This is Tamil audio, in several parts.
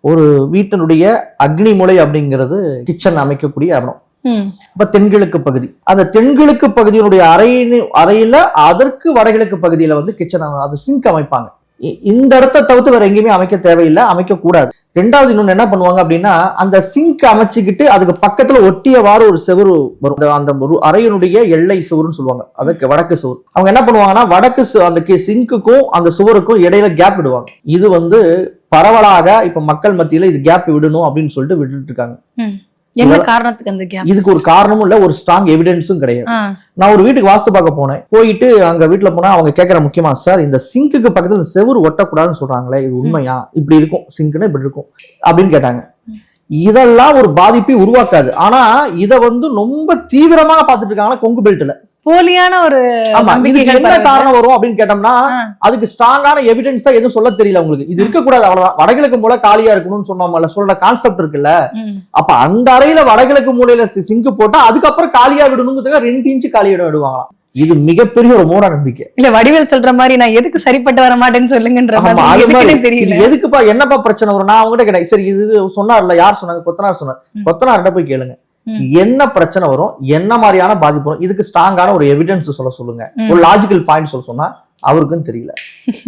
ஒரு வீட்டினுடைய அக்னி மூலை அப்படிங்கிறது கிச்சன் அமைக்கக்கூடிய இடம் ம். இப்ப தென்கிழக்கு பகுதி. அந்த தென்கிழக்கு பகுதியினுடைய அறையின் அறையில அதற்கு வடகிழக்கு பகுதியில வந்து கிச்சன் அது சிங்க் அமைப்பாங்க. இந்த இடத்த தவிர்த்து வேற எங்கேயுமே அமைக்க தேவையில்லை அமைக்க கூடாது ரெண்டாவது இன்னொன்னு என்ன பண்ணுவாங்க அப்படின்னா அந்த சிங்க் அமைச்சுக்கிட்டு அதுக்கு பக்கத்துல ஒட்டியவாறு ஒரு செவுரு வரும். அந்த- ஒரு அறையினுடைய எல்லை சுவருன்னு சொல்லுவாங்க. அதுக்கு வடக்கு சுவர். அவங்க என்ன பண்ணுவாங்கன்னா வடக்கு அந்த சிங்க்குக்கும் அந்த சுவருக்கும் இடையில கேப் விடுவாங்க. இது வந்து பரவலாக இப்ப மக்கள் மத்தியில இது கேப் விடணும் அப்படின்னு சொல்லிட்டு விட்டுட்டு இருக்காங்க. என்ன காரணத்துக்கு அந்த கேப் இதுக்கு ஒரு காரணமும் இல்ல ஒரு ஸ்ட்ராங் எவிடன்ஸும் கிடையாது. நான் ஒரு வீட்டுக்கு வாஸ்து பார்க்க போனேன். போயிட்டு அங்க வீட்டுல போனா அவங்க கேட்கற முக்கியமா சார் இந்த சிங்க்குக்கு பக்கத்துல செவுரு ஒட்டக்கூடாதுன்னு சொல்றாங்களே இது உண்மையா? இப்படி இருக்கும் சிங்க்னு இப்படி இருக்கும் அப்படின்னு கேட்டாங்க. இதெல்லாம் ஒரு பாதிப்பை உருவாக்காது. ஆனா இத வந்து ரொம்ப தீவிரமா பார்த்துட்டு இருக்காங்க கொங்கு பெல்ட்ல போலியான ஒரு ஆமா இதுக்கு நம்பிக்கைகள் என்ன. காரணம் வரும் அப்படின்னு கேட்டோம்னா. அதுக்கு ஸ்ட்ராங்கான எவிடன்ஸா எதுவும் சொல்ல தெரியல உங்களுக்கு. இது இருக்கக்கூடாது அவ்வளவுதான். வடகிழக்கு மூலை காலியா இருக்கணும்னு சொன்னோம்ல சொல்ற கான்செப்ட் இருக்குல்ல. அப்ப அந்த அறையில வடகிழக்கு மூலையில சிங்க் போட்டா அதுக்கப்புறம் காலியா விடணுங்கிறதுக்கு ரெண்டு இன்ச்சு காலி இடம் விடுவாங்களாம். இது மிகப்பெரிய ஒரு மூட நம்பிக்கை. இல்ல வடிவேல் சொல்ற மாதிரி நான் எதுக்கு சரிப்பட்டு வர மாட்டேன்னு சொல்லுங்கன்ற தெரியல. எதுக்குப்பா என்னப்பா பிரச்சனை வரும்? நான் அவங்ககிட்ட கேட்டேன். சரி இது சொன்னார்ல யார் சொன்னாங்க? கொத்தனார் சொன்னார். கொத்தனார்கிட்ட போய் கேளுங்க. என்ன பிரச்சனை வரும் என்ன மாதிரியான பாதிப்பு வரும் இதுக்கு ஸ்ட்ராங்கான ஒரு எவிடன்ஸ் சொல்ல சொல்லுங்க. ஒரு லாஜிக்கல் பாயிண்ட் சொல்ல சொன்னா அவருக்கும் தெரியல.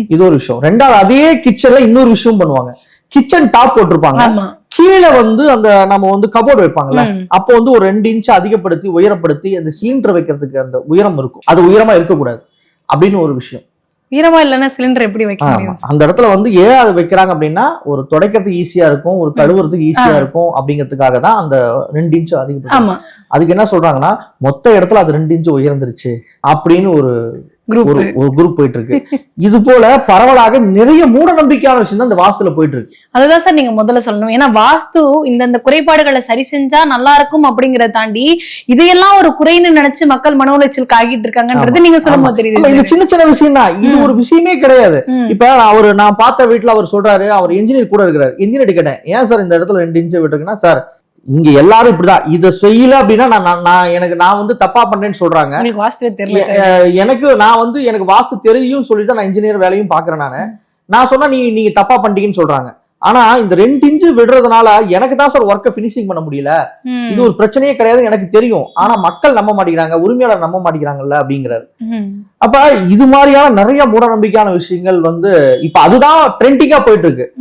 இது ஒரு விஷயம். ரெண்டாவது அதே கிச்சன்ல இன்னொரு விஷயம் பண்ணுவாங்க. கிச்சன் டாப் போட்டிருப்பாங்க. கீழே வந்து அந்த நம்ம வந்து கபோர்டு வைப்பாங்கல்ல. அப்போ வந்து ஒரு ரெண்டு இன்ச் அதிகப்படுத்தி உயரப்படுத்தி அந்த சிலிண்டர் வைக்கிறதுக்கு அந்த உயரம் இருக்கும். அது உயரமா இருக்கக்கூடாது. அப்படின்னு ஒரு விஷயம். ஈரமா இல்லைன்னா சிலிண்டர் எப்படி வைக்க முடியும்? அந்த இடத்துல வந்து ஏன் அதை வைக்கிறாங்க அப்படின்னா ஒரு துடைக்கிறதுக்கு ஈஸியா இருக்கும் ஒரு கழுவுறதுக்கு ஈஸியா. இருக்கும் அப்படிங்கிறதுக்காக தான் அந்த ரெண்டு இன்ச் அதிகப்படுத்தி ஆமா. அதுக்கு என்ன சொல்றாங்கன்னா மொத்த இடத்துல அது ரெண்டு இன்ச் உயர்ந்துருச்சு அப்படின்னு ஒரு ஒரு ஒரு குரூப் போயிட்டு இருக்கு இது போல பரவலாக நிறைய மூட நம்பிக்கையான விஷயம் தான் இந்த வாசல போயிட்டு இருக்கு அதுதான் சார் நீங்க முதல்ல சொல்லணும். ஏன்னா வாஸ்து இந்தந்த குறைபாடுகளை சரி செஞ்சா நல்லா இருக்கும் அப்படிங்கறத தாண்டி இதையெல்லாம் ஒரு குறைன்னு நினைச்சு மக்கள் மன உளைச்சலுக்கு ஆகிட்டு இருக்காங்கன்றது நீங்க சொல்லும் போது ஆமா, இது தெரியுது சின்ன சின்ன விஷயம் தான் இது. ஒரு விஷயமே கிடையாது. இப்ப அவர் நான் பார்த்த வீட்டுல அவர் சொல்றாரு அவர் இன்ஜினியர் கூட இருக்கிறார். இன்ஜினியர் கேட்டேன் ஏன் சார் இந்த இடத்துல ரெண்டு இன்ச்சு விட்டுருக்குன்னா சார் இங்க எல்லாரும் இப்படிதான். இதை செய்யல அப்படின்னா நான் நான்- எனக்கு நான் வந்து தப்பா பண்றேன்னு சொல்றாங்க. எனக்கு நான் வந்து எனக்கு வாஸ்து தெரியும் சொல்லிட்டு நான் இன்ஜினியர் வேலையும் பாக்குறேன் நானு. நான் சொன்னா நீ நீங்க தப்பா பண்ணிட்டீங்கன்னு சொல்றாங்க. ஆனா இந்த ரெண்டு இன்ச்சு விடுறதுனால எனக்கு தான் சார் ஒர்க்கை ஃபினிஷிங் பண்ண முடியல. இது ஒரு பிரச்சனையே கிடையாது எனக்கு தெரியும். ஆனா மக்கள் நம்ப மாட்டேங்கிறாங்க. உரிமையாளர் நம்ப மாட்டேங்கிறாங்கல்ல அப்படிங்கிறாரு. அப்ப இது மாதிரியான நிறைய மூட நம்பிக்கையான விஷயங்கள் வந்து இப்ப அதுதான் ட்ரெண்டிங்கா போயிட்டு இருக்கு.